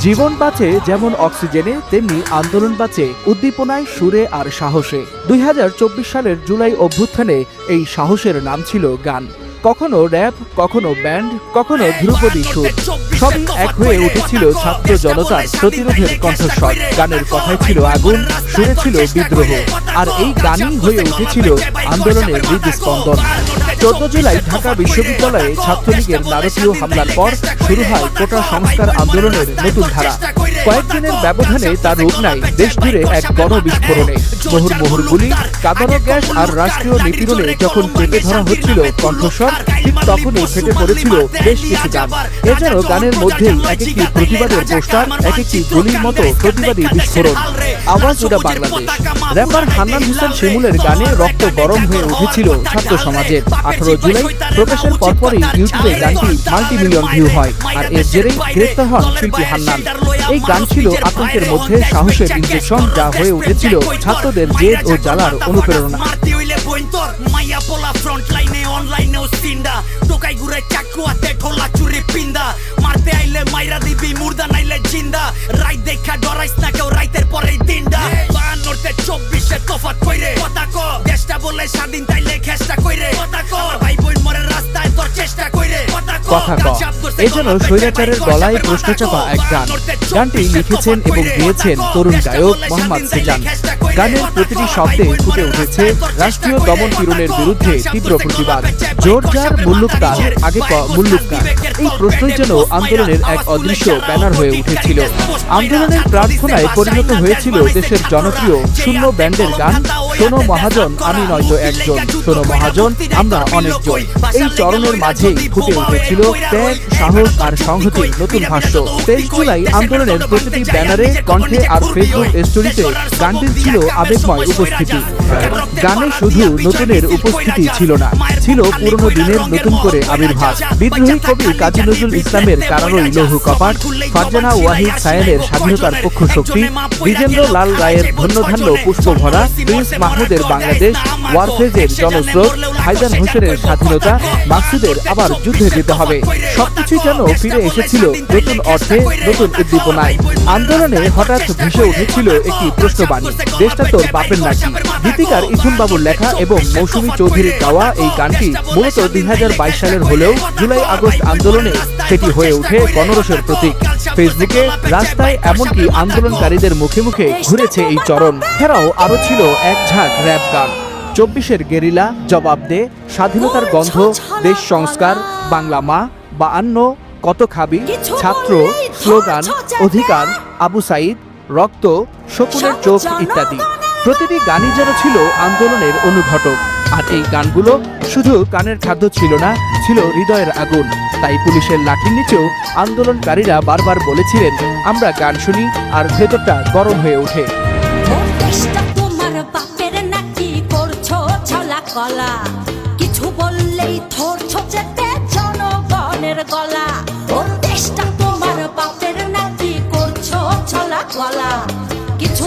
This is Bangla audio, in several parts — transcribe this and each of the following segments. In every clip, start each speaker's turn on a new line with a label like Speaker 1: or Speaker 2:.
Speaker 1: জীবন বাঁচে যেমন অক্সিজেনে, তেমনি আন্দোলন বাঁচে, উদ্দীপনায় সুরে আর সাহসে। দুই হাজার চব্বিশ সালের জুলাই অভ্যুত্থানে এই সাহসের নাম ছিল গান। কখনো র্যাপ কখনো ব্যান্ড, কখনো ধ্রুপদী সুর। সবই এক হয়ে উঠেছিল ছাত্র জনতার প্রতিরোধের কণ্ঠস্বর। গানের কথায় ছিল আগুন, সুরে ছিল বিদ্রোহ। আর এই গানই হয়ে উঠেছিল আন্দোলনের হৃদস্পন্দন। চোদ্দ জুলাই ঢাকা বিশ্ববিদ্যালয়ে ছাত্রলীগের নারকীয় হামলার পর শুরু হয় কোটা সংস্কার আন্দোলনের নতুন ধারা। কয়েকদিনের ব্যবধানে তার রূপ নেয় দেশ জুড়ে এক গণবিস্ফোরণে। মুহুর মুহুর গুলি কাদানো গ্যাস আর রাষ্ট্রীয় নিপীড়নে যখন চেপে ধরা হচ্ছিল কণ্ঠস্বর ঠিক তখনই ফেটে পড়েছিল বেশ কিছু গান। এ যেন গানের মধ্যেই এক একটি প্রতিবাদের পোস্টার এক একটি গুলির মতো প্রতিবাদী বিস্ফোরণ। আওয়াজ বাংলাদেশ। র্যাপার হান্নান হোসেন শিমুলের গানে রক্ত গরম হয়ে উঠেছিল ছাত্র সমাজের আঠারো জুলাই প্রকাশের পরপরই ইউটিউবে গানটি মাল্টি মিলিয়ন ভিউ হয়। আর এর জেরেই গ্রেফতার হন শিল্পী হান্নান। এই গান ছিল আতঙ্কের মধ্যে সাহসের ইঞ্জেকশন যা হয়ে উঠেছিল ছাত্রদের জেদ ও জ্বালার অনুপ্রেরণা
Speaker 2: হইলে বইন্তর মাইয়া পোলা ফ্রন্ট লাইনে অনলাইনেও সিন্ডা। টোকাই ঘুরে চাকু হাতে ঠোলা চুরি পিন্দা। মারতে আইলে মাইরা দিবি মুর্দা নাইলে জিন্দা। রাইত দেখা ডরাইস না কেউ রাইতের পরেই দিনডা। বাহান্নতে চব্বিশে তফাত কইরে। কথা ক দেশটা বলে স্বাধীন তাইলে খেসটা কইরে। কথা ক ভাই কথা ক
Speaker 1: এই যেন স্বৈরাচারের গলায় প্রশ্ন চাপা এক গান। গানটি লিখেছেন এবং গেয়েছেন তরুণ গায়ক মোহাম্মদ সেজান। গানের প্রতিটি শব্দে ফুটে উঠেছে রাষ্ট্রীয় দমন পীড়নের বিরুদ্ধে তীব্র প্রতিবাদ। জোর যার মুল্লুকতাল আগে ক মুল্লুককার এই প্রশ্নই যেন আন্দোলনের এক অদৃশ্য ব্যানার হয়ে উঠেছিল। আন্দোলনের প্রার্থনায় পরিণত হয়েছিল দেশের জনপ্রিয় শূন্য ব্যান্ডের গান শোনো মহাজন আমি নয়তো একজন শোনো মহাজন আমরা অনেকজন এই চরণের মাঝেই ফুটে উঠেছিল ত্যাগ, সাহস আর সংহতির নতুন ভাষ্য। তেইশ জুলাই আন্দোলনের প্রতিটি ব্যানারে কণ্ঠে আর ফেসবুক স্টোরিতে গানটির ছিল আবেগময় উপস্থিতি। গানে শুধু নতুনের উপস্থিতি ছিল না, ছিল পুরনো দিনের নতুন করে আবির্ভাব। বিদ্রোহী কবি কাজী নজরুল ইসলামের কারারই লৌহ কপাট, ফারজানা ওয়াহিদ সায়েনের স্বাধীনতার পক্ষ শক্তি বিজেন্দ্র লাল রায়ের ধন্যধান্য পুষ্প ভরা প্রিন্স মাহমুদের বাংলাদেশ, ওয়ারফেজের জনস্রোত, হায়দার হোসেনের স্বাধীনতা, মাকসুদের আবার যুদ্ধে যেতে হবে। সবকিছুই যেন ফিরে এসেছিল নতুন অর্থে, নতুন উদ্দীপনায়। আন্দোলনে হঠাৎ ভেসে উঠেছিল একটি প্রশ্নবাণী, দেশটা তোর বাপের নাকি? গীতিকার ইথুন বাবুর লেখা এবং মৌসুমী চৌধুরীর গাওয়া এই গানটি মূলত দুই হাজার বাইশ সালের হলেও জুলাই আগস্ট আন্দোলনে সেটি হয়ে ওঠে গণরসের প্রতীক। ফেসবুকে রাস্তায় এমনকি আন্দোলনকারীদের মুখে মুখে ঘুরেছে এই চরণ। এছাড়াও আরও ছিল এক ঝাঁক র্যাপ গান। চব্বিশের গেরিলা জবাব দে স্বাধীনতার গন্ধ দেশ সংস্কার বাংলা মা বায়ান্ন কত খাবি ছাত্র স্লোগান অধিকার আবু সাইদ রক্ত শকুনের চোখ ইত্যাদি। প্রতিটি গানই যেন ছিল আন্দোলনের অনুঘটক। আর এই গানগুলো শুধু কানের খাদ্য ছিল না, ছিল হৃদয়ের আগুন। তাই পুলিশের লাঠির নিচেও আন্দোলনকারীরা বারবার বলেছিলেন, আমরা গান শুনি আর ভেতরটা গরম হয়ে ওঠে।
Speaker 3: কিছু বললেই কিছু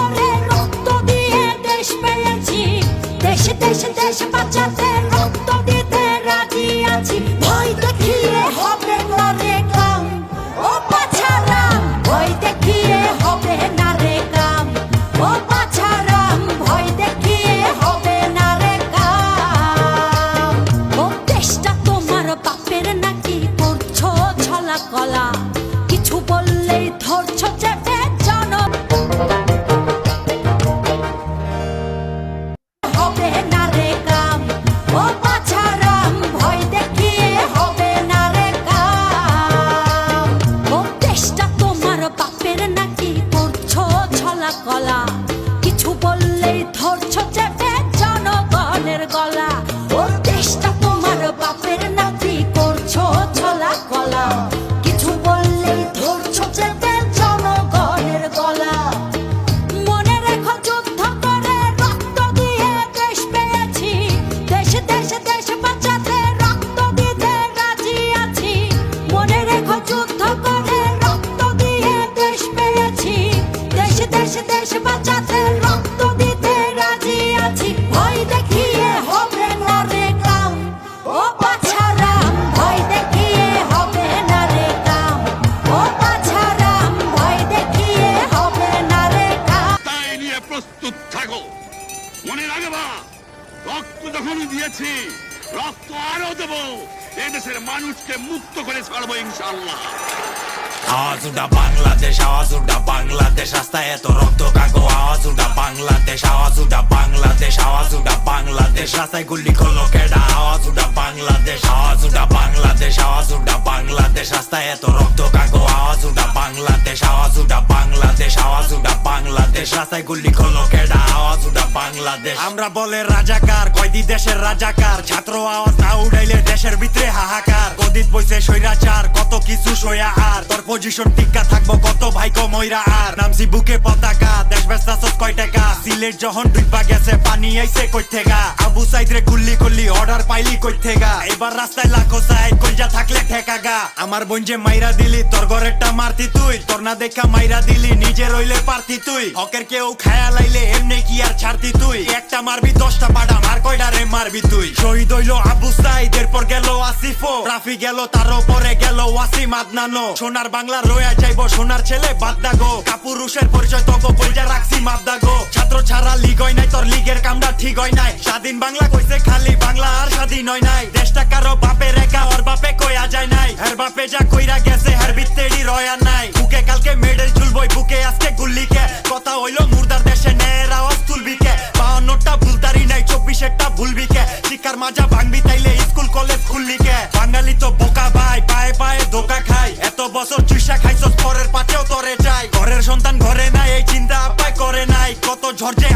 Speaker 3: এদেশের
Speaker 4: মানুষকে মুক্ত করে ছাড়বো ইনশাল্লাহ
Speaker 5: আওয়াজ উঠা বাংলাদেশ আওয়াজ উঠা বাংলাদেশ রাস্তায় এত রক্ত কাগো আওয়াজ উঠা বাংলাদেশ আওয়াজ উঠা বাংলাদেশ আওয়াজ উঠা বাংলাদেশ রাস্তায় গুলি করল কেডা আওয়াজ বাংলাদেশ আওয়াজ উঠা বাংলাদেশ আওয়াজ উঠা বাংলাদেশ রাস্তায় এত রক্ত কাগো আওয়াজ উঠা বাংলাদেশ আওয়াজ উঠা বাংলাদেশ আওয়াজ বাংলাদেশ রাস্তায় গুলি করল কেডা আওয়াজ উঠা বাংলাদেশ আমরা বলে রাজাকার কয়দি দেশের রাজাকার ছাত্র আওয়াজ না উড়াইলে দেশের ভিতরে হাহাকার কদিত বইছে সৈরাচার কত কিছু সয়া পজিশন টিকা থাকব কত ভাইকো ময়রা আর। নামছি বুকে পতাকা, দেশ ব্যস্ত কয় টাকা। সিলেট যখন ডুববা গেছে, পানি আইছে কই থেকা? আবু সাইদ রে গুল্লি করলি অর্ডার পাইলি কই থেকা? এবার রাস্তায় লাখো সাইড কইজা থাকলে ঠেকা গা। আমার বোন যে মাইরা দিলি, তোর ঘরেরটা মারতি তুই। তোর না দেখা মাইরা দিলি, নিজে রইলে পারতি তুই। হকের কেউ খায়া লাইলে, এমনি কি আর ছাড়তি তুই? একটা মারবি, দশটা পাডা, মার কয়টা রে মারবি তুই? শহীদ হইল আবু সাইদ এরপর গেল আসিফো রাফি গেল তার পরে গেল ওয়াসিম আদনানো সোনার বাংলা রয়া যাইবো, সোনার ছেলে বাদদাগো কাপুরুষের পরিচয় তগো বইজা রাখছি মাবদাগো ছাত্র ছাড়া লিগ হয় নাই, তোর লিগের কামটা ঠিক হয় নাই। স্বাধীন বাংলা কইছে, খালি বাংলা আর স্বাধীন হয় নাই। দেশটা কারও বাপের একা, ওর বাপে কইয়া যায় নাই। হের বাপে যা কইরা গেছে, হের বিত্তেডি রয়া নাই। বুকে কালকে মেডেল ঝুলবই, বুকে আজকে গুল্লিকে। কথা হইল মুর্দার দেশে নের আওয়াজ তুলবি কে ভুল তারি নাই, চব্বিশেরটা ভুলবি কে? শিক্ষার মাজা ভাঙবি তাইলে স্কুল, কলেজ খুললি কে? বাঙালি তো বোকা ভাই, পায়ে পায়ে ধোকা খাই। এত বছর চুষা খাইছস, পরের পাচেও তরে যায় ঘরের সন্তান ঘরে নাই, এই চিন্তা আপায় করে নাই। কত ঝরঝে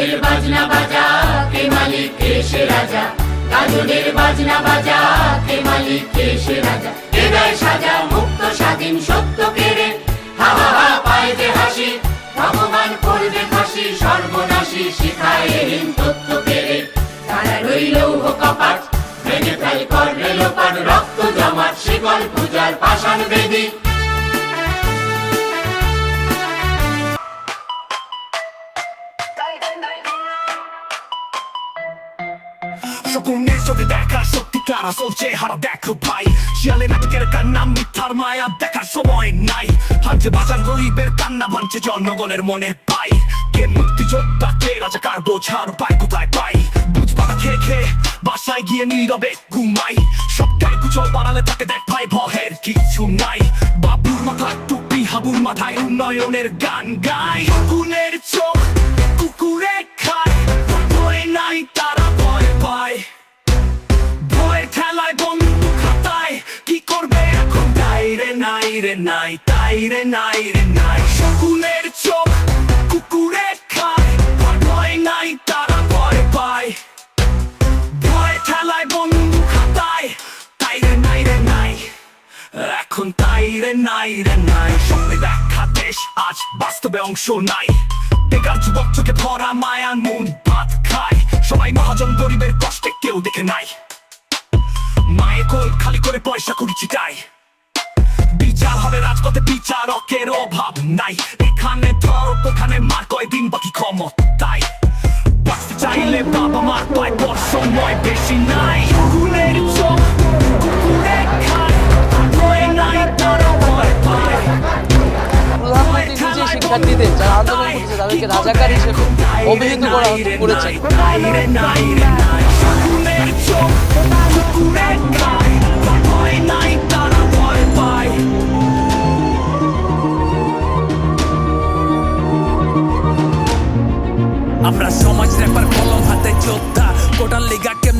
Speaker 6: গাজনের বাজনা বাজা, কে মালিক, কে সে রাজা? গাজনের বাজনা বাজা, কে মালিক, কে সে রাজা? হৃদয় সাজা মুক্ত, স্বাধীন, সত্য কেড়ে। হা হা পায় যে হাসি, ভগবান করবে ফাঁসি, সর্বনাশী শিখায় হীন তত্ত্ব কেড়ে। তারা রইল কপাট, ভেঙে ফেল কর রেলোপাট রক্ত জমাট, শিকল পূজার পাষাণ বেদী।
Speaker 7: জনগণের মনে পাই কে মুক্তিযোদ্ধা কে রাজাকার বোঝার পায় কোথায় পাই বুঝ খেয়ে খেয়ে বাসায় গিয়ে নীরবে ঘুমাই সবটাই গুজব বাড়ালে তাকে দেখ পাই ভয়ের কিছু নাই বাবুর মাথায় টুপি হাবুর মাথায় উন্নয়নের গান গাই কুনের চোখ রে নাই তাই নাই রে নাই শকুনের চোখ কুকুরে খায় ভয় নাই তারা ভয় পায় ভয় ঠেলায় বন্ধু খাতায় তাই নাই রে নাই এখন তাই নাই রে নাই সঙ্গে দেখা দেশ আজ বাস্তবে অংশ নাই বেকার যুবক চোখে ভরা মায়ার মন ভাত খায় সবাই মহাজন গরিবের কষ্টে কেউ দেখে নাই মায়ের কোল খালি করে পয়সা করি চিটাই বিচার হবে রাজপথে বিচারকের অভাব নাই এখানে ধর ওখানে মার কয়দিন বাকি ক্ষমতায় বাঁচতে চাইলে বাবা মার পায় পর সময় বেশি নাই কুকুরের চোখ কুকুরে খায় ভয় নাই তারা ভয় পায়
Speaker 8: প্রধানমন্ত্রী নিজে শিক্ষার্থীদের যারা আন্দোলন করছে তাদেরকে রাজাকার হিসেবে অভিহিত করা করেছেন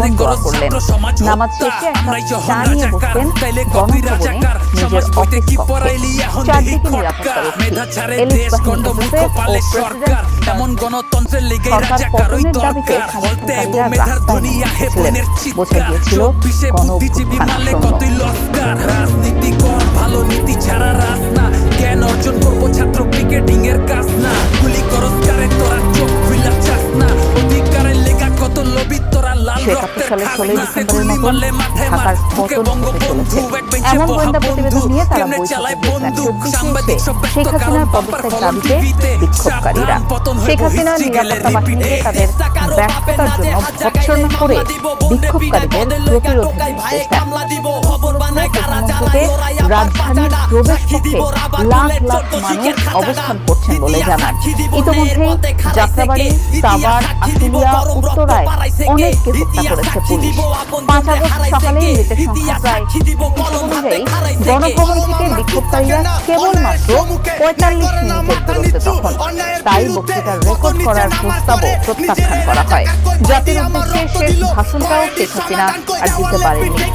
Speaker 9: বন্ধ
Speaker 5: করো
Speaker 9: করলেন। নামাজ শেষে একটা চা নিয়ে বসলেন গণভবনে নিজের অফিস কক্ষে। চারদিকে নিরাপত্তা রক্ষী। এলিট বাহিনী ও প্রেসিডেন্ট
Speaker 5: সরকার
Speaker 9: পতনের দাবিতে
Speaker 5: মেধার
Speaker 9: রাস্তায় নেমেছিলেন। বোঝা গিয়েছিল গণ অভ্যুত্থান শূন্য।
Speaker 5: রাজনীতি কর ভালো নীতি ছাড়া
Speaker 10: ষোলোই ডিসেম্বরের মতন ঢাকার পতন হতে চলেছে এমন গোয়েন্দা প্রতিবেদন নিয়ে তারা বৈঠকে চব্বিশে শেখ হাসিনার পদত্যাগ দাবিতে বিক্ষোভকারীরা শেখ হাসিনার নিরাপত্তা বাহিনীকে তাদের ব্যর্থতার জন্য ভৎসনা করে বিক্ষোভকারীদের প্রতিরোধে নির্দেশ প্রধানমন্ত্রীকে রাজধানীর প্রবেশ মুখে লাখ লাখ মানুষ অবস্থান করছেন বলে জানান। ইতিমধ্যেই যাত্রাবাড়ি সাভার আশুলিয়া উত্তরায় অনেককে হত্যা করেছে পুলিশ। পাঁচ আগস্ট সকালে মৃতের সংখ্যা প্রায় অনুযায়ী গণভবন থেকে বিক্ষোভকারীরা কেবলমাত্র পঁয়তাল্লিশ মিনিটের দূরত্বে তখন তাই বক্তৃতার রেকর্ড করার প্রস্তাবও প্রত্যাখ্যান করা হয়। জাতির উদ্দেশ্যে শেষ ভাষণটাও শেখ হাসিনা আর দিতে পারেননি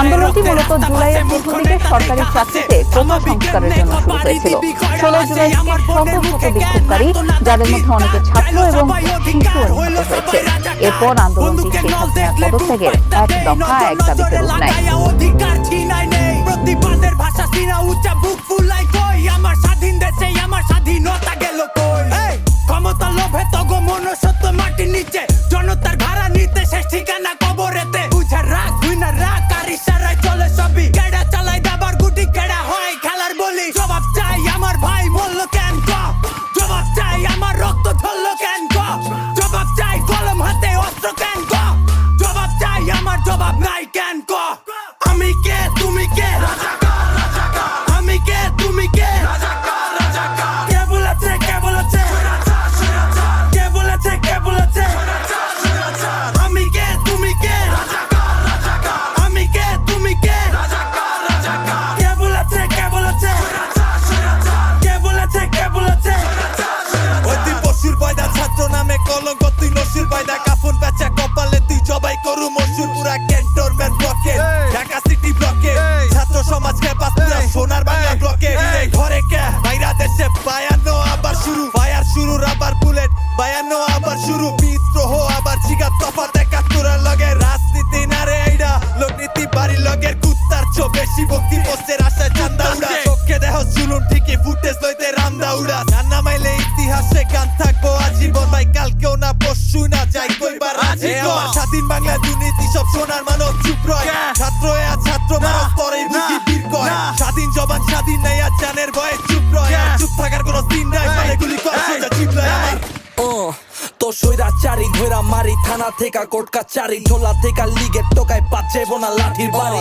Speaker 10: আন্দোলনটি মূলত জুলাইয়ের প্রথম সরকারি চাকরিতে কোটা সংস্কারের জন্য শুরু হয়েছিল। ষোলো জুলাই থেকে শত শত বিক্ষোভকারী যাদের মধ্যে অনেকে ছাত্র এবং শিশু হয়েছে। এরপর আন্দোলনটি শেখ হাসিনার পদত্যাগের এক দফা এক দাবিতে রূপ নেয়।
Speaker 2: অধিকার ছিনাই নেই প্রতিবাদের ভাষা সিনা উচ্চা বুক ফুলাই কই? আমার স্বাধীন দেশে আমার স্বাধীনতা গেল কই? ক্ষমতা লোভে তগো মনুষ্যত্ব মাটির নিচে। জনতার ভাড়া নিতে শেষ ঠিকানা না
Speaker 5: পরশু যাই কইবার রাজি আমার স্বাধীন বাংলা দুর্নীতি সব সোনার মানব চুপ রয়। ছাত্র আর ছাত্র মানব তরে বুঝি বীর কয়। স্বাধীন জবান স্বাধীন নাই আর জানের ভয়ে চুপ রয়। চুপ থাকার কোনো দিন নাই। মানে গুলি কর সোজা চিপলায় আমার।
Speaker 11: তো সৈরা চারি ধৈরা মারি থানা থেকে কোর্ট কাচারি ঝোলা থেকে লিগের টোকায় পাচ্ছে বোনা লাঠির বাড়ি।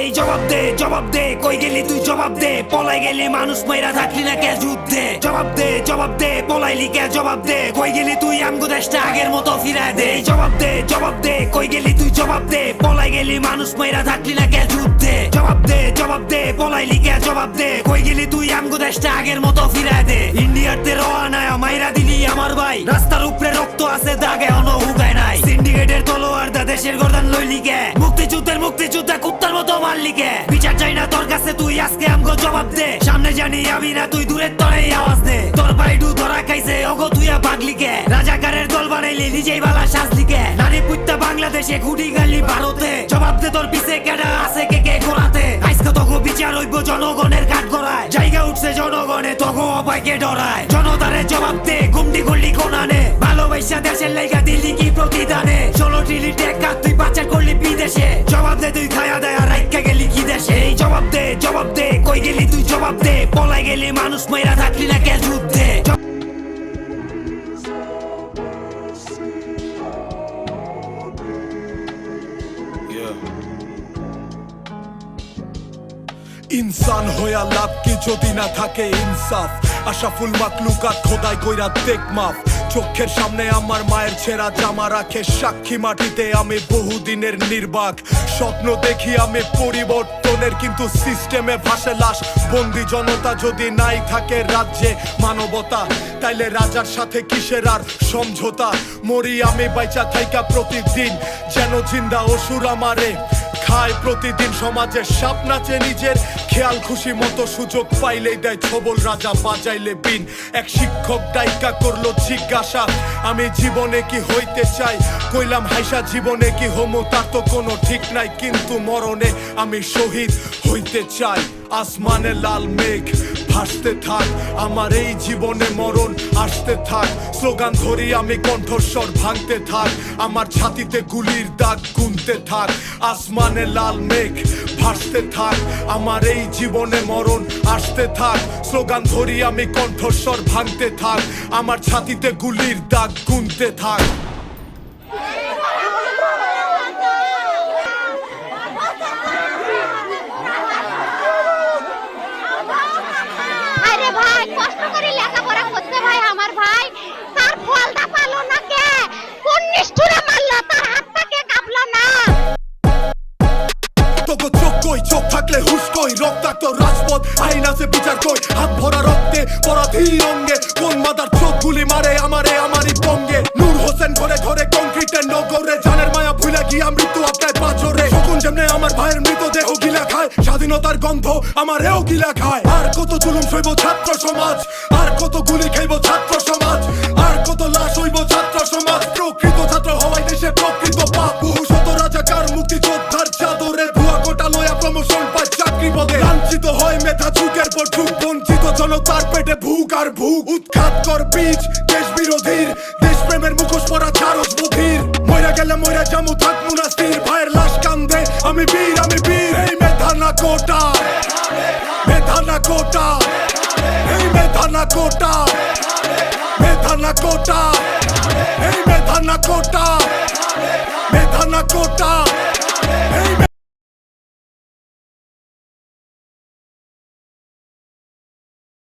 Speaker 2: এই জবাব দে জবাব দে, কই গেলি তুই জবাব দে? পলাই গেলি মানুষ মাইরা থাকলি না কে যুদ্ধে। জবাব দে জবাব দে, পলাইলি কে জবাব দে। কই গেলি তুই আমগো দেশটা আগের মতো ফিরায় দে? এই জবাব দে জবাব দে, কই গেলি তুই জবাব দে? পলাই গেলি মানুষ মাইরা থাকলি না কে যুদ্ধে। জবাব দে জবাব দে, পলাইলি কে জবাব দে। কই গেলি তুই আমগো দেশটা আগের মতো ফিরায় দে? ইন্ডিয়ার তে রওয়ানায় মাইরা দিলি আমার ভাই। রাস্তার উপরে রক্ত আছে, দাগে অন হুগায় নাই। সিন্ডিকেটের তলোয়ার দা, দেশের গর্দান লইলি কে? মুক্তিযুদ্ধের মুক্তিযুদ্ধে কুত্তার মতো মারলি কে বিচার চাই না তোর কাছে, তুই আজকে আমগো জবাব দে। সামনে জানি আমি না, তুই দূরের তরেই আওয়াজ দে। তোর বাইডু ধরা খাইছে অগো তুই পাগলি কে রাজাকারের দল বানাইলি নিজেই বালা শাস্তি কে নারী পুত্তা বাংলাদেশে খুঁটি গালি ভারতে। জবাব দে তোর পিছে কেডা আছে কে কে গোড়াতে আজকে তগো বিচার হইব জনগণের কাঠ গড়ায় জায়গা উঠছে জনগণে, তগো অপায়কে ডরায়। জনতারে জবাব দে, গুমটি গুলি কোনানে। ভালোবাসা দেশের লাইগা দিলি কি প্রতিদানে। ষোলো ট্রিলি টেকা তুই পাচার করলি বিদেশে। জবাব দে, তুই খায়া দেয়া। জবাব দে জবাব দে। কই গেলি তুই জবাব দে? পলাই গেলি মানুষ মেয়েরা থাকলি না কে যুদ্ধে
Speaker 12: ইনসান হইয়া লাভ কি যদি না থাকে ইনসাফ? আশাফুল মাকলুকাত, খোদাই কইরা দেখ মাফ। চোখের সামনে আমার মায়ের ছেঁড়া জামা রাখে, সাক্ষী মাটিতে আমি বহুদিনের নির্বাক। স্বপ্ন দেখি আমি পরিবর্তনের, কিন্তু সিস্টেমে ভাসে লাশ। বন্দি জনতা যদি নাই থাকে রাজ্যে মানবতা, তাইলে রাজার সাথে কিসের আর সমঝোতা? মরি আমি বাইচা থাইকা প্রতিদিন, যেন জিন্দা অসুর আমারে। খায় প্রতিদিন সমাজের সাপ নাচে নিজের খেয়াল খুশি মতো সুযোগ পাইলেই দেয় ছবল রাজা, বাজাইলে বিন। এক শিক্ষক ডাইকা করল জিজ্ঞাসা, আমি জীবনে কি হইতে চাই? কইলাম, হাইসা, জীবনে কি হোমো? তার তো কোনো ঠিক নাই, কিন্তু মরণে আমি শহীদ হইতে চাই। আসমানে লাল মেঘ, ভাসতে থাক। আমার এই জীবনে মরণ আসতে থাক। স্লোগান ধরি আমি কণ্ঠস্বর ভাঙতে থাক। আমার ছাতিতে গুলির দাগ গুনতে থাক। আসমানে লাল মেঘ, ভাসতে থাক। আমার এই জীবনে মরণ আসতে থাক। স্লোগান ধরি আমি কণ্ঠস্বর ভাঙতে থাক। আমার ছাতিতে গুলির দাগ গুনতে থাক
Speaker 13: আরে ভাই কষ্ট করে লেখাপড়া করতে ভাই আমার ভাই তার ফলটা পালো না কে কোন নিষ্ঠুরে মারলো, তার হাতটা কে কাঁপলো না।
Speaker 12: তোকে চোখ কই, চোখ থাকলে হুশ কই রক্তাক্ত রাজপথ, আইন আছে, বিচার কই। হাত ভরা রক্তে পরাধীন অঙ্গে, কোন মাদার চোখ গুলি মারে, আমারে, আমারই পঙ্গে। নূর হোসেন ঘরে ঘরে কংক্রিটের নগরে, জানের মায়া ভুলে গিয়া মৃত্যু আপনায় পাঁচরে। শকুন যেমনে আমার ভাইয়ের মৃতদেহ গিলা খায়, স্বাধীনতার গন্ধ আমারেও গিলা খায়। আর কত জুলুম সইব ছাত্র সমাজ, আর কত গুলি খাইব ছাত্র লাঞ্ছিত হয় মেধা যুগের পর যুগ, বঞ্চিত জনতার পেটে ভুক আর ভুক উৎখাত কর বীজ, দেশ বিরোধীর, দেশপ্রেমের মুখোশ পরা চারস বধির মইরা গেলে মইরা জামু, থাক মুনাস্তির ভাইয়ের লাশ কান্দে, আমি বীর আমি বীর। এই মেধা না কোটা মেধা না কোটা এই মেধা না কোটা মেধা না কোটা এই মেধা না কোটা